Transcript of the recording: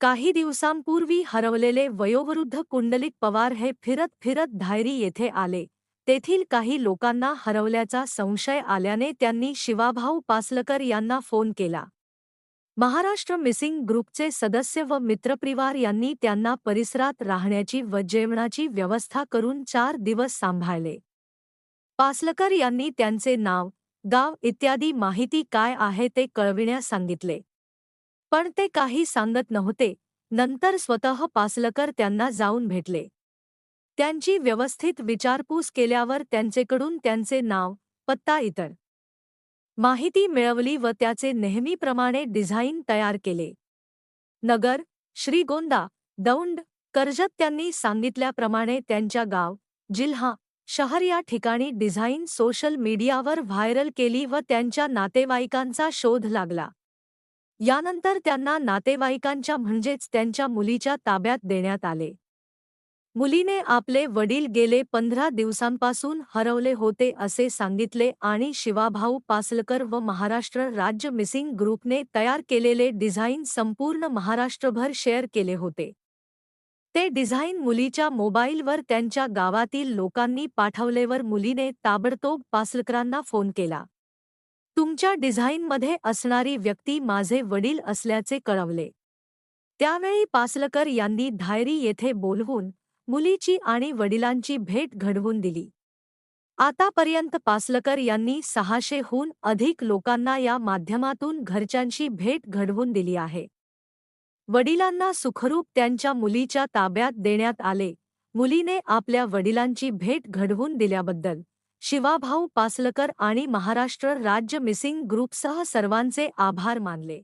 काही दिवसांपूर्वी हरवलेले वयोवृद्ध कुंडलिक पवार हे फिरत फिरत धायरी येथे आले. तेथील काही लोकांना हरवल्याचा संशय आल्याने त्यांनी शिवाभाऊ पासलकर यांना फोन केला. महाराष्ट्र मिसिंग ग्रुपचे सदस्य व मित्रपरिवार यांनी त्यांना परिसरात राहण्याची व जेवणाची व्यवस्था करून चार दिवस सांभाळले. पासलकर यांनी त्यांचे नाव गाव इत्यादी माहिती काय आहे ते कळविण्यास सांगितले. पण ते काही सांगत नव्हते. नंतर स्वतः पासलकर त्यांना जाऊन भेटले. त्यांची व्यवस्थित विचारपूस केल्यावर त्यांचेकडून त्यांचे नाव पत्ता इतर माहिती मिळवली व त्याचे नेहमीप्रमाणे डिझाईन तयार केले. नगर श्रीगोंदा दौंड कर्जत त्यांनी सांगितल्याप्रमाणे त्यांच्या गाव जिल्हा शहर या ठिकाणी डिझाईन सोशल मीडियावर व्हायरल केली व त्यांच्या नातेवाईकांचा शोध लागला. यानंतर त्यांना नातेवाईकांच्या म्हणजेच त्यांच्या मुलीच्या ताब्यात देण्यात आले. मुलीने आपले वडील गेले पंधरा दिवसांपासून हरवले होते असे सांगितले आणि शिवाभाऊ पासलकर व महाराष्ट्र राज्य मिसिंग ग्रुपने तयार केलेले डिझाईन संपूर्ण महाराष्ट्रभर शेअर केले होते. ते डिझाईन मुलीच्या मोबाईलवर त्यांच्या गावातील लोकांनी पाठवलेवर मुलीने ताबडतोब पासलकरांना फोन केला. तुमच्या डिझाईनमध्ये असणारी व्यक्ती माझे वडील असल्याचे कळवले. त्यावेळी पासलकर यांनी धायरी येथे बोलवून मुलीची आणि वडिलांची भेट घडवून दिली. आतापर्यंत पासलकर यांनी सहाशेहून अधिक लोकांना या माध्यमातून घरच्यांशी भेट घडवून दिली आहे. वडिलांना सुखरूप त्यांच्या मुलीच्या ताब्यात देण्यात आले. मुलीने आपल्या वडिलांची भेट घडवून दिल्याबद्दल शिवाभाऊ पासलकर आणि महाराष्ट्र राज्य मिसिंग ग्रुपसह सर्वांचे आभार मानले.